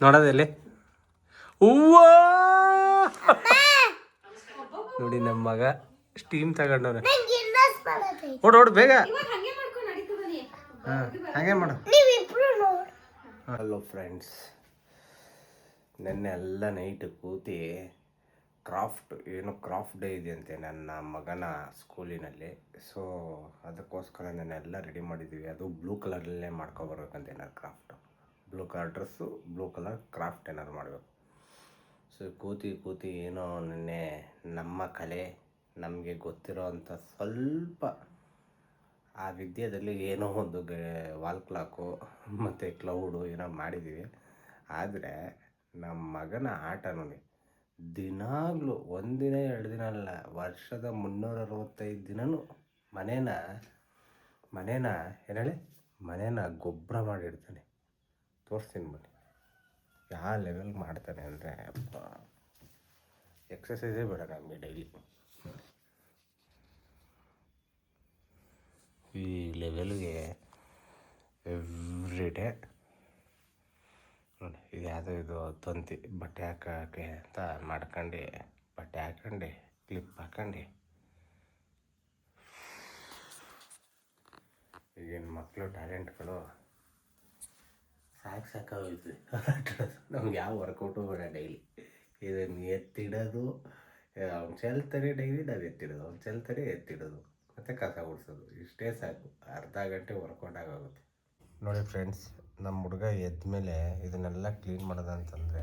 ನೋಡೋದಲ್ಲಿ ನೋಡಿ ನಮ್ಮ ಮಗ ಸ್ಟೀಮ್ ತಗೊಂಡವ್ರೆ ಓಡ್ ಓಡ್, ಬೇಗ. ಹಾ ಹಾಗೆ ಮಾಡು. ಹಲೋ ಫ್ರೆಂಡ್ಸ್ ನೆನ್ನೆ ಎಲ್ಲ ನೈಟ್ ಕೂತಿ ಕ್ರಾಫ್ಟ್ ಏನು ಕ್ರಾಫ್ಟ್ ಡೇ ಇದೆ ಅಂತೆ ನನ್ನ ಮಗನ ಸ್ಕೂಲಿನಲ್ಲಿ. ಸೊ ಅದಕ್ಕೋಸ್ಕರ ನಾನೆಲ್ಲ ರೆಡಿ ಮಾಡಿದ್ದೀವಿ ಅದು ಬ್ಲೂ ಕಲರಲ್ಲೇ ಮಾಡ್ಕೊಬರ್ಬೇಕಂತೆ ನಾನು craft blue colour dress, blue colour craft ಏನಾದ್ರು ಮಾಡಬೇಕು. ಸೊ, ಕೂತಿ ಕೂತಿ ಏನೋ ನೆನ್ನೆ ನಮ್ಮ ಕಲೆ, ನಮಗೆ ಗೊತ್ತಿರೋ ಅಂಥ ಸ್ವಲ್ಪ ಆ ವಿದ್ಯೆಯಲ್ಲಿ ಏನೋ ಒಂದು ವಾಲ್ ಕ್ಲಾಕು ಮತ್ತು ಕ್ಲೌಡು ಏನೋ ಮಾಡಿದ್ದೀವಿ ಆದರೆ ನಮ್ಮ ಮಗನ ಆಟ ನೋಡಿ, ದಿನಾಗಲೂ ಒಂದಿನ, ಎರಡು ದಿನ ಅಲ್ಲ, ವರ್ಷದ ಮುನ್ನೂರ ಅರವತ್ತೈದು ದಿನವೂ ಮನೇನ ಮನೇನ ಏನು ಹೇಳಿ, ಮನೇನ ಗೊಬ್ಬರ ಮಾಡಿರ್ತಾನೆ ತೋರಿಸ್ತೀನಿ ಬನ್ನಿ. ಯಾವ ಲೆವೆಲ್ಗೆ ಮಾಡ್ತಾನೆ ಅಂದರೆ ಎಕ್ಸಸೈಸೇ ಬೇಡ ನಮಗೆ ಡೈಲಿ ಈ ಲೆವೆಲ್ಗೆ ಎವ್ರಿ ಡೇ ನೋಡಿ, ಇದು ಯಾವುದೋ ಇದು ತಂತಿ, ಬಟ್ಟೆ ಹಾಕೋಕ್ಕೆ ಅಂತ ಮಾಡ್ಕೊಂಡು, ಬಟ್ಟೆ ಹಾಕೊಂಡು ಕ್ಲಿಪ್ ಹಾಕೊಂಡು. ಈಗಿನ ಮಕ್ಕಳು ಟ್ಯಾಲೆಂಟ್ಗಳು ಸಾಕು ಸಾಕಾಗೋಯ್ತು ನಮ್ಗೆ ಯಾವ ವರ್ಕೌಟು ಬೇಡ ಡೈಲಿ ಇದನ್ನು ಎತ್ತಿಡೋದು ಅವ್ನು ಚೆಲ್ತಾರೆ ಡೈಲಿ ನಾವು ಎತ್ತಿಡೋದು ಅವ್ನು ಚೆಲ್ತಾರೆ ಎತ್ತಿಡೋದು. ಮತ್ತು ಕಸ ಗುಡಿಸೋದು. ಇಷ್ಟೇ ಸಾಕು. ಅರ್ಧ ಗಂಟೆ ವರ್ಕೌಟ್ ಆಗೋಗುತ್ತೆ. ನೋಡಿ ಫ್ರೆಂಡ್ಸ್ ನಮ್ಮ ಹುಡುಗ ಎದ್ದ ಮೇಲೆ ಇದನ್ನೆಲ್ಲ ಕ್ಲೀನ್ ಮಾಡೋದಂತಂದರೆ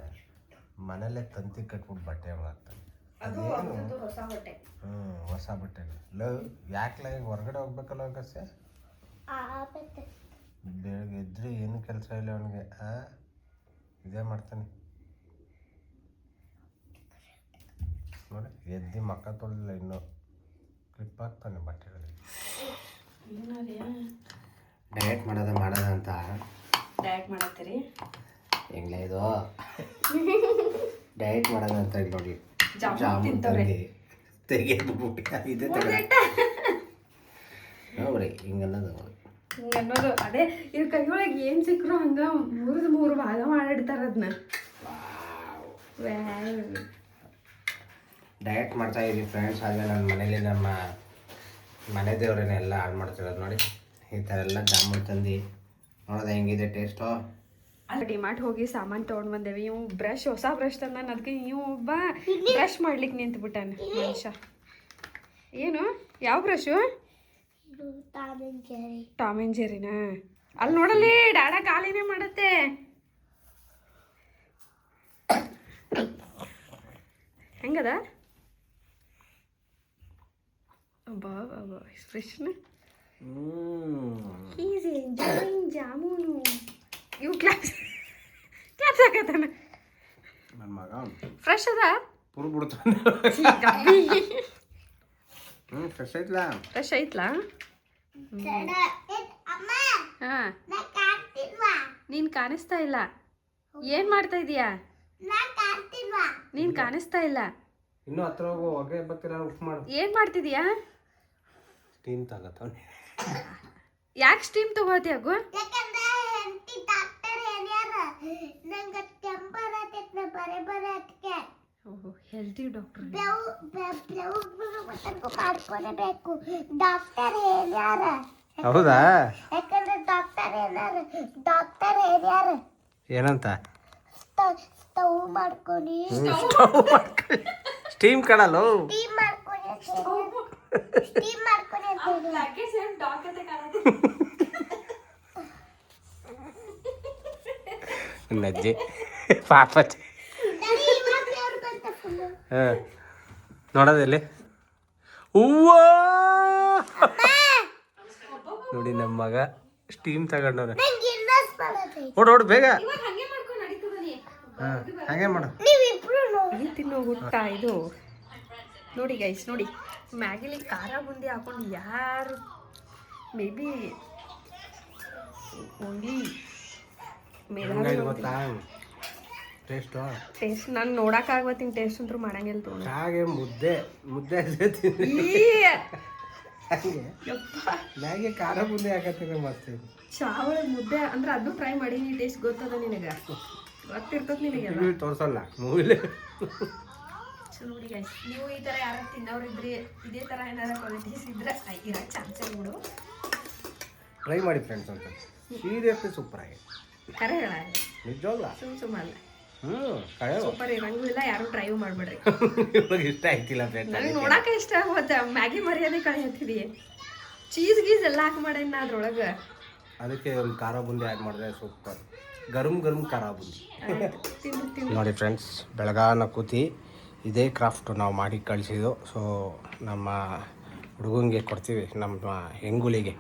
ಮನೇಲೆ ತಂತಿ ಕಟ್ಬಿಟ್ಟು ಬಟ್ಟೆ ಮಾಡ್ತಾನೆ ಅದೇನು? ಹೊಸ ಬಟ್ಟೆ. ಹ್ಞೂ ಹೊಸ ಬಟ್ಟೆ ಲವ್ ಯಾಕೆ ಹೊರಗಡೆ ಹೋಗ್ಬೇಕಲ್ಲ ಕಸೆ ಬೆಳಗ್ಗೆ ಎದ್ರೆ ಏನು ಕೆಲಸ ಇಲ್ಲ ಅವನಿಗೆ. ಆ ಇದೇ ಮಾಡ್ತಾನೆ. ನೋಡಿ ಎದ್ದು ಮಕ್ಕ ತೊಳೆದಿಲ್ಲ ಇನ್ನು. ಕ್ಲಿಪ್ ಹಾಕ್ತಾನೆ ಬಟ್ಟೆಗಳಲ್ಲಿ. ಡಯಟ್ ಮಾಡೋದ ಮಾಡೋದ ಅಂತ. ಡಯಟ್ ಮಾಡತ್ತೀರಿ? ಹೆಂಗ್ಲೇ ಇದು? ಡಯಟ್ ಮಾಡೋದ ಅಂತ ಇಲ್ಲಿ ನೋಡಿ. ಜಾಮೂನ್ ಜಾಮೂನ್ ತೆಗೆದು ಬಿಟ್ಟು ಇದೇ ತಗೊಳ್ಳಿ ಹಿಂಗನ್ನೋದು ಹಿಂಗ್ ಅನ್ನೋದು. ಅದೇ ಇವ್ರ ಕೈಯೊಳಗೆ ಏನ್ ಸಿಕ್ಕರು ಹಂಗ ಮೂರ್ದು ಮೂರು ಭಾಗ ಮಾಡಿಡ್ತಾರ ಅದನ್ನ ಡಯಟ್ ಮಾಡ್ತಾ ಇದ್ದೀವಿ ಫ್ರೆಂಡ್ಸ್ ಹಾಗೆ ನನ್ನ ಮನೇಲಿ ನಮ್ಮ ಮನೆ ದೇವರನ್ನೆಲ್ಲ ಹಾಳು ಮಾಡ್ತಿರೋದು ನೋಡಿ. ಈ ಥರ ಎಲ್ಲ ಜಾಮೂನ್ ತಂದು. ನೋಡೋದು ಹೆಂಗಿದೆ ಟೇಸ್ಟು? ಅಲ್ಲಿ ಡಿಮಾರ್ಟ್ ಹೋಗಿ ಸಾಮಾನು ತೊಗೊಂಡು ಬಂದೇವಿ. ಇವು ಬ್ರಷ್ ಹೊಸ ಬ್ರಷ್ ತಂದ ಅದಕ್ಕೆ ಇವು ಒಬ್ಬ ಬ್ರಷ್ ಮಾಡ್ಲಿಕ್ಕೆ ನಿಂತ್ಬಿಟ್ಟಾನ. ಮನುಷ್ಯ. ಏನು? ಯಾವ ಬ್ರಷು? ಟಾಮ್ ಅಂಡ್ ಜೆರಿನಾ ಅಲ್ಲಿ ನೋಡಲ್ಲಿ ಡಾಡ ಕಾಲಿನೇ ಮಾಡತ್ತೆ. ಹೆಂಗದ? ಅಬ್ಬಾ ಅಬ್ಬಾ ಎಕ್ಸ್ಪ್ರೆಷನ್ ಈಸ್ ಎಂಜಾಯಿಂಗ್ ಜಾಮೂನು. ಇವು ಕ್ಲಾಸ್ ಕ್ಲಾಸ್ ಹಾಕತ್ತಾನ. ನನ್ನ ಮಗ ಫ್ರೆಶ್ ಅದ? ಪುರು ಬಿಡ್ತಾನೆ. ಹ್ಞೂ ಫ್ರೆಶ್ ಐತ್ಲಾ? ಫ್ರೆಶ್ ಐತ್ಲಾ? ಅಮ್ಮ? ಹಾ. ನಾ ಕಾಣ್ತಿಲ್ವಾ? ನೀನ್ ಕಾಣಿಸ್ತಾ ಇಲ್ಲ. ಏನ್ ಮಾಡ್ತಾ ಇದೀಯಾ? ನಾ ಕಾಣ್ತಿಲ್ವಾ? ನೀನ್ ಕಾಣಿಸ್ತಾ ಇಲ್ಲ. ಇನ್ನು ಹತ್ರ ಹೋಗಿ ಹೊಗೆ ಬರ್ತೀರ ಉಫ್ ಮಾಡು. ಏನ್ ಮಾಡ್ತಿದೀಯಾ? ಸ್ಟೀಮ್ ತಗತ್ತವನೆ ಯಾಕೆ ಸ್ಟೀಮ್ ಡಾಕ್ಟರ್ ಹೇಳ್ಯಾರ ನಂಗೆ ಕೆಂಪರ ನಾ ಬರೇ ಬರೇ ಅದಕ್ಕೆ ಹೆಲ್ತಿ ಡಾಕ್ಟರ್ ಮಾಡ್ಕೊಳ್ಬೇಕು ಡಾಕ್ಟರ್ ಹೇಳ್ಯಾರ ಹೌದಾ? ಯಾಕಂದ್ರೆ ಡಾಕ್ಟರ್ ಹೇಳ್ಯಾರ ಡಾಕ್ಟರ್ ಹೇಳ್ಯಾರ ಏನಂತ? ಸ್ಟವ್ ಮಾಡ್ಕೊನಿ ಸ್ಟೀಮ್ ಕಡಲ್ಲ ಸ್ಟೀಮ್ ಮಾಡ್ಕೊನಿ ಸ್ಟೀಮ್ ಮಾಡ್ಕೊನಿ ಅಂತ. ನಜ್ಜಿ ಪಾಪಚ್ಚಿ ನನಗೆ ಇವಾಗ್ಲೇ ಅವ್ರು ಬಂತ full. ಹಾಂ ನೋಡೋದಲ್ಲಿ ಹೂವ! ನೋಡಿ ನಮ್ಮ ಮಗ ಸ್ಟೀಮ್ ತಗೊಂಡವ್ರೆ ಓಡ್ ಓಡ್ ಬೇಗ. ಹಾಂ ಹಾಗೆ ಮಾಡು. ತಿನ್ನೋ ಹುಟ್ಟ ಇದು? ನೋಡಿ ಗೈಸ್ ನೋಡಿ. ಮ್ಯಾಗಿಲಿ ಖಾರ ಬುಂದಿ ಹಾಕೊಂಡು ಯಾರು? ಮೇ ಬಿ ಓನ್ಲಿ ಮೇಲೆ ಟೇಸ್ಟು ಟೇಸ್ಟ್ ನಾನು ನೋಡೋಕ್ಕಾಗತ್ತೀನಿ ಟೇಸ್ಟ್ ಅಂತೂ ಮಾಡಂಗಿಲ್ಲ ತೋಣ ಹಾಗೆ ಮುದ್ದೆ ಮುದ್ದೆ ಮ್ಯಾಗೆ ಖಾರ ಮುದ್ದೆ ಹಾಕತ್ತೀರ ಮತ್ತೆ ಚಾವಳ ಮುದ್ದೆ ಅಂದ್ರೆ ಅದು ಟ್ರೈ ಮಾಡೀನಿ ಟೇಸ್ಟ್ ಗೊತ್ತದ ನಿನಗೆ? ಗೊತ್ತಿರ್ತದ ನಿನಗೆ ತೋರ್ಸಲ್ಲ ತೋರಿಸಲ್ಲ ಮೂವಿಲಿ. ನೋಡಿ guys, ನೀವು ಈ ತರ ಯಾರು ತಿನ್ನೋರಿದ್ರಿ ಇದೇ ತರ ಏನಾರ ಕ್ವಾಲಿಟೀಸ್ ಇದ್ರೆ ಇರಕ್ ಚಾನ್ಸೇ ಬಿಡು ಟ್ರೈ ಮಾಡಿ ಫ್ರೆಂಡ್ಸ್ ಅಂತ. ಸೀರಿಯಸ್ಲಿ ಸೂಪರ್ ಆಗಿದೆ. ಕರೆ ಹೇಳ ನಿಜವಲ್ಲ? ಸುಮ್ ಸುಮ್ಮಲ್ಲ ಕಳೆ ಸೂಪರ್ ಇರಂಗೂ ಇಲ್ಲ ಯಾರು ಟ್ರೈ ಮಾಡ್ಬೇಡ್ರಿ. ಇವಾಗ ಇಷ್ಟ ಆಯ್ತಿಲ್ಲ ನನಗೆ ನೋಡಾಕ ಇಷ್ಟ ಆಗುತ್ತೆ ಮ್ಯಾಗಿ ಮರ್ಯಾದೆ ಕಳೆಯತ್ತಿದಿ ಚೀಸ್ ಗೀಸ್ ಎಲ್ಲ ಹಾಕಿ ಮಾಡೇನ ಅದ್ರೊಳಗೆ. ಅದಕ್ಕೆ ಒಂದು ಖಾರ ಬುಂದಿ ಆ್ಯಡ್ ಮಾಡಿದ್ರೆ ಸೂಪರ್ ಗರಂ ಗರಂ ಖಾರ ಬುಂದಿ. ನೋಡಿ ಫ್ರೆಂಡ್ಸ್ ಬೆಳಗಾನ ಕೂತಿ ಇದೇ ಕ್ರಾಫ್ಟ್ ನಾವು ಮಾಡಿ ಕಳಿಸಿದ್ದು. ಸೊ ನಮ್ಮ ಹುಡುಗಂಗೆ ಕೊಡ್ತೀವಿ ನಮ್ಮ ಹೆಂಗುಲಿಗೆ.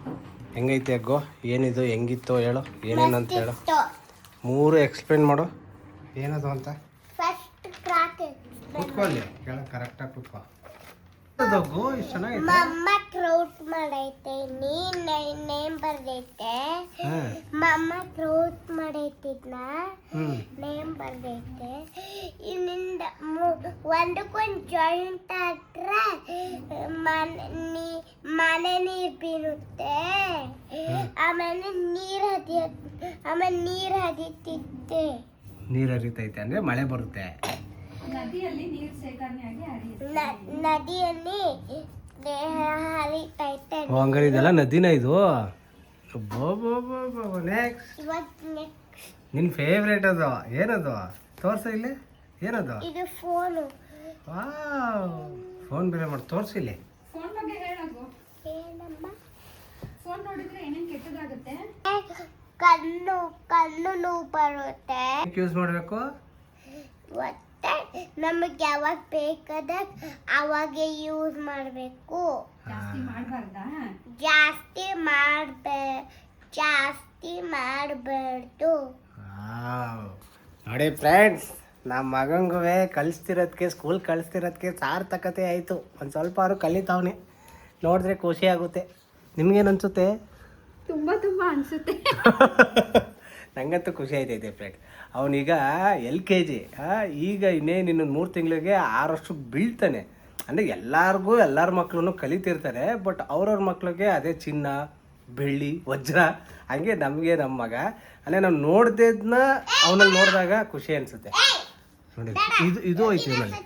ಹೆಂಗೈತೆ ಅಗ್ಗೋ? ಏನಿದು ಹೆಂಗಿತ್ತು ಹೇಳು ಏನೇನಂತ ಹೇಳೋ. ಮೂರು ಎಕ್ಸ್ಪ್ಲೇನ್ ಮಾಡು. ಏನದು ಅಂತ? ಫಸ್ಟ್ ಕೂತ್ಕೊಳ್ಳಿ ಕೆಳಗೆ ಕರೆಕ್ಟಾಗಿ ಕೂತ್ಕೋ. ಇಷ್ಟು ಮಮ್ಮ ಕ್ರೌಟ್ ಮಾಡೈತೆ ನೀನ್ ನೇಮ್ ಬರ್ದೈತೆ. ಹಾಂ. ಮಮ್ಮ ಕ್ರೌಟ್ ಮಾಡೈತಿದ್ನ ಹ್ಞೂ ನೇಮ್ ಬರ್ದೈತೆ. ಇನ್ನಿಂದ ಒಂದಕ್ಕೊಂದು ಜಾಯಿಂಟ್ ಆದ್ರೆ ಮನೆ ನೀ ಮನೆ ನೀರು ಬೀರುತ್ತೆ ಆಮೇಲೆ ನೀರು ಹದಿಯ ಆಮೇಲೆ ನೀರು ಹದಿತಿತ್ತೆ. ನೀರು ಹರಿತೈತೆ ಅಂದರೆ ಮಳೆ ಬರುತ್ತೆ. ನದಿಯಲ್ಲಿ ನೀರು ಶೇಖರಣೆ ಆಗಿ ನದಿಯಲ್ಲಿ ಹರಿತೈತೆ. ಹಂಗಾರೆ ಇದೆಲ್ಲ ನದಿನ ಇದು? ನೆಕ್ಸ್ಟ್ ಇವತ್ತು ನೆಕ್ಸ್ಟ್ ನಿನ್ನ ಫೇವ್ರೇಟ್ ಅದು. ಏನದು? ತೋರ್ಸ ಇಲ್ಲಿ. ಏನದು? ಇದು ಫೋನು. ವಾವ್. ಫೋನ್ ಬೇರೆ ಮಾಡಿ ತೋರ್ಸ ಇಲ್ಲಿ. ಫೋನ್ ಬಗ್ಗೆ ಫೋನ್ ನೋಡಿದ್ರೆ ಏನೇನ್ ಕೆಟ್ಟದಾಗುತ್ತೆ? ಕಣ್ಣು ಕಣ್ಣು ನೋವು ಬರುತ್ತೆ ಯೂಸ್ ಮಾಡಬೇಕು? ಮತ್ತೆ ನಮಗೆ ಯಾವಾಗ ಬೇಕಾದ ಅವಾಗೆ ಯೂಸ್ ಮಾಡಬೇಕು. ಜಾಸ್ತಿ ಮಾಡಬೇ ಜಾಸ್ತಿ ಮಾಡ್ಬೇ ಜಾಸ್ತಿ ಮಾಡಬಾರ್ದು. ನೋಡಿ ಫ್ರೆಂಡ್ಸ್ ನಮ್ಮ ಮಗಂಗುವೆ ಕಲಿಸ್ತಿರೋದಕ್ಕೆ ಸ್ಕೂಲ್ ಕಳಿಸ್ತಿರೋದಕ್ಕೆ ಸಾರ್ಥಕತೆ ಆಯಿತು. ಒಂದು ಸ್ವಲ್ಪ ಅವರು ಕಲಿತಾವನೆ. ನೋಡಿದ್ರೆ ಖುಷಿ ಆಗುತ್ತೆ. ನಿಮ್ಗೇನು ಅನ್ಸುತ್ತೆ? ತುಂಬಾ ತುಂಬಾ ಅನ್ಸುತ್ತೆ. ನಂಗಂತೂ ಖುಷಿ ಆಯ್ತೈತೆ ಫ್ರೆಂಡ್ ಅವನೀಗ ಎಲ್ ಕೆ ಜಿ ಈಗ ಇನ್ನೇನು ನಿನ್ನ ಮೂರು ತಿಂಗಳಿಗೆ ಆರು ವರ್ಷ ಬೀಳ್ತಾನೆ. ಅಂದರೆ ಎಲ್ಲರಿಗೂ ಎಲ್ಲರ ಮಕ್ಕಳು ಕಲಿತಿರ್ತಾರೆ ಬಟ್ ಅವ್ರವ್ರ ಮಕ್ಳಿಗೆ ಅದೇ ಚಿನ್ನ ಬೆಳ್ಳಿ ವಜ್ರ ಹಂಗೆ ನಮಗೆ ನಮ್ಮ ಮಗ. ಅಂದರೆ ನಾವು ನೋಡ್ದಿದ್ನ ಅವನಲ್ಲಿ ನೋಡಿದಾಗ ಖುಷಿ ಅನಿಸುತ್ತೆ. ನೋಡಿ ಇದು ಇದು ಐತೆ ನೋಡಿ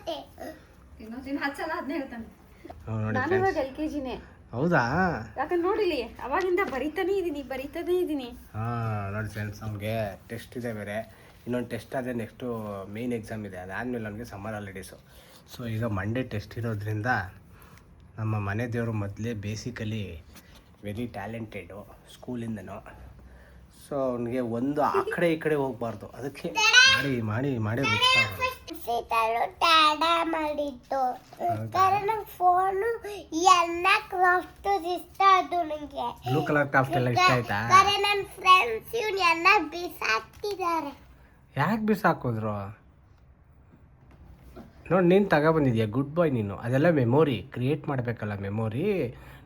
ನೋಡಿ ಹೌದಾ? ಯಾಕಂದ್ರೆ ನೋಡಿಲಿ ಅವಾಗಿಂದ ಬರಿತಾನೆ ಇದ್ದೀನಿ ಬರಿತಾನೆ ಇದ್ದೀನಿ ಹಾಂ ನೋಡಿ ಫ್ರೆಂಡ್ಸ್ ನಮಗೆ ಟೆಸ್ಟ್ ಇದೆ ಬೇರೆ. ಇನ್ನೊಂದು ಟೆಸ್ಟ್ ಆದರೆ ನೆಕ್ಸ್ಟು ಮೇಯ್ನ್ ಎಕ್ಸಾಮ್ ಇದೆ. ಅದಾದಮೇಲೆ ನಮಗೆ ಸಮ್ಮರ್ ಹಾಲಿಡೇಸು ಸೊ ಈಗ ಮಂಡೇ ಟೆಸ್ಟ್ ಇರೋದ್ರಿಂದ ನಮ್ಮ ಮನೆ ದೇವರು ಮೊದಲೇ ಬೇಸಿಕಲಿ ವೆರಿ ಟ್ಯಾಲೆಂಟೆಡು ಸ್ಕೂಲಿಂದನೂ ಸೊ ಅವನಿಗೆ ಒಂದು ಆ ಕಡೆ ಈ ಕಡೆ ಹೋಗ್ಬಾರ್ದು. ಅದಕ್ಕೆ ಮಾಡಿ ಮಾಡಿ ಮಾಡಿ ಸೀತಾಳು ಮಾಡಿದ್ದು. ಕಾರಣ ಫೋನು ಎಲ್ಲ ಕ್ರಾಫ್ಟ್ ಇಷ್ಟ ಅದು ನನಗೆ ಬ್ಲೂ ಕಲರ್ ಕ್ರಾಫ್ಟ್ ಎಲ್ಲ ಇಷ್ಟ ಆಯ್ತಾ? ಕಾರಣ ನನ್ನ ಫ್ರೆಂಡ್ಸ್ ಇವ್ನ ಎಲ್ಲ ಬಿಸಾಕ್ತಿದ್ದಾರೆ. ಯಾಕೆ ಬಿಸಾಕಿದ್ರು? ನೋಡಿ ನೀನು ತಗೊಬಂದಿದ್ಯಾ ಗುಡ್ ಬಾಯ್ ನೀನು. ಅದೆಲ್ಲ ಮೆಮೊರಿ ಕ್ರಿಯೇಟ್ ಮಾಡಬೇಕಲ್ಲ ಮೆಮೊರಿ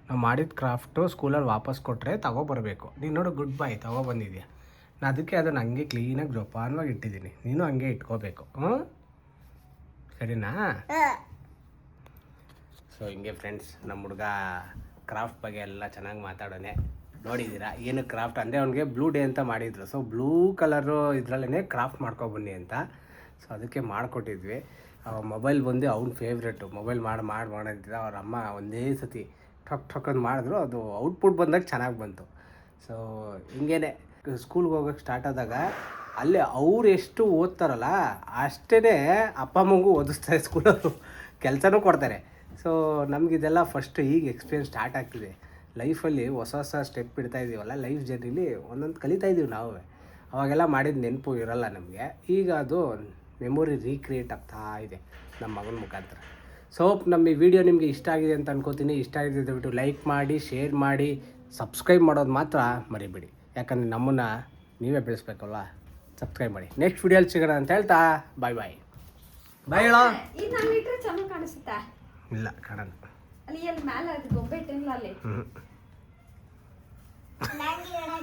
ನಾವು ಮಾಡಿದ ಕ್ರಾಫ್ಟು ಸ್ಕೂಲಲ್ಲಿ ವಾಪಸ್ ಕೊಟ್ಟರೆ ತಗೊಬರಬೇಕು ನೀನು ನೋಡು ಗುಡ್ ಬಾಯ್ ತಗೊಬಂದಿದ್ಯಾ ನಾನು ಅದಕ್ಕೆ ಅದನ್ನು ಹಂಗೆ ಕ್ಲೀನಾಗಿ ಜೋಪಾನವಾಗಿ ಇಟ್ಟಿದ್ದೀನಿ. ನೀನು ಹಂಗೆ ಇಟ್ಕೋಬೇಕು. ಹ್ಞೂ ಸರಿನಾ? ಸೊ ಹಿಂಗೆ ಫ್ರೆಂಡ್ಸ್ ನಮ್ಮ ಹುಡುಗ ಕ್ರಾಫ್ಟ್ ಬಗ್ಗೆ ಎಲ್ಲ ಚೆನ್ನಾಗಿ ಮಾತಾಡೋನೆ. ನೋಡಿದ್ದೀರಾ ಏನು ಕ್ರಾಫ್ಟ್ ಅಂದರೆ ಅವನಿಗೆ ಬ್ಲೂ ಡೇ ಅಂತ ಮಾಡಿದ್ರು. ಸೊ ಬ್ಲೂ ಕಲರು ಇದರಲ್ಲೇ ಕ್ರಾಫ್ಟ್ ಮಾಡ್ಕೊಬನ್ನಿ ಅಂತ. ಸೊ ಅದಕ್ಕೆ ಮಾಡಿಕೊಟ್ಟಿದ್ವಿ. ಮೊಬೈಲ್ ಬಂದು ಅವ್ನ ಫೇವ್ರೇಟು ಮೊಬೈಲ್ ಮಾಡಿ ಮಾಡಿ ಮಾಡೋದಿದ್ದ ಅವ್ರ ಅಮ್ಮ ಒಂದೇ ಸತಿ ಠಕ್ ಠಕ್ ಅಂತ ಮಾಡಿದ್ರು, ಅದು ಔಟ್ಪುಟ್ ಬಂದಾಗ ಚೆನ್ನಾಗಿ ಬಂತು. ಸೊ ಹಿಂಗೇನೆ ಸ್ಕೂಲ್ಗೆ ಹೋಗೋಕ್ಕೆ ಸ್ಟಾರ್ಟ್ ಆದಾಗ ಅಲ್ಲಿ ಅವ್ರು ಎಷ್ಟು ಓದ್ತಾರಲ್ಲ ಅಷ್ಟೇ ಅಪ್ಪ, ಅಮ್ಮಂಗೂ ಓದಿಸ್ತಾರೆ ಸ್ಕೂಲವರು ಕೆಲಸನೂ ಕೊಡ್ತಾರೆ. ಸೊ ನಮಗಿದೆಲ್ಲ ಫಸ್ಟ್ ಈಗ ಎಕ್ಸ್ಪೀರಿಯನ್ಸ್ ಸ್ಟಾರ್ಟ್ ಆಗ್ತಿದೆ. ಲೈಫಲ್ಲಿ ಹೊಸ ಹೊಸ ಸ್ಟೆಪ್ ಇಡ್ತಾ ಇದ್ದೀವಲ್ಲ ಲೈಫ್ ಜರ್ನಿಲಿ ಒಂದೊಂದು ಕಲಿತಾ ಇದ್ದೀವಿ ನಾವು. ಅವಾಗೆಲ್ಲ ಮಾಡಿದ ನೆನಪು ಇರಲ್ಲ ನಮಗೆ. ಈಗ ಅದು ಮೆಮೊರಿ ರೀಕ್ರಿಯೇಟ್ ಆಗ್ತಾ ಇದೆ ನಮ್ಮ ಮಗನ ಮುಖಾಂತರ. ಸೊ ನಮ್ಮ ಈ ವಿಡಿಯೋ ನಿಮಗೆ ಇಷ್ಟ ಆಗಿದೆ ಅಂತ ಅನ್ಕೋತೀನಿ. ಇಷ್ಟ ಆಗಿದೆ ದಯವಿಟ್ಟು ಲೈಕ್ ಮಾಡಿ ಶೇರ್ ಮಾಡಿ ಸಬ್ಸ್ಕ್ರೈಬ್ ಮಾಡೋದು ಮಾತ್ರ ಮರಿಬೇಡಿ. ಯಾಕಂದರೆ ನಮ್ಮನ್ನು ನೀವೇ ಬೆಳೆಸ್ಬೇಕಲ್ವ ಸಬ್ಸ್ಕ್ರೈಬ್ ಮಾಡಿ. ನೆಕ್ಸ್ಟ್ ವಿಡಿಯೋಲಿ ಸಿಗೋಣ ಅಂತ ಹೇಳ್ತಾ ಬಾಯ್ ಬಾಯ್ ಬಾಯ್ ಹೇಳೋ? ಇಲ್ಲ ಕಾಣಲ್ಲ. ಅಲ್ಲಿ ಮೇಲೆ ಅದು ಗೊಂಬೆ ಇಟ್ಟಿಲ್ಲ ಅಲ್ಲಿ?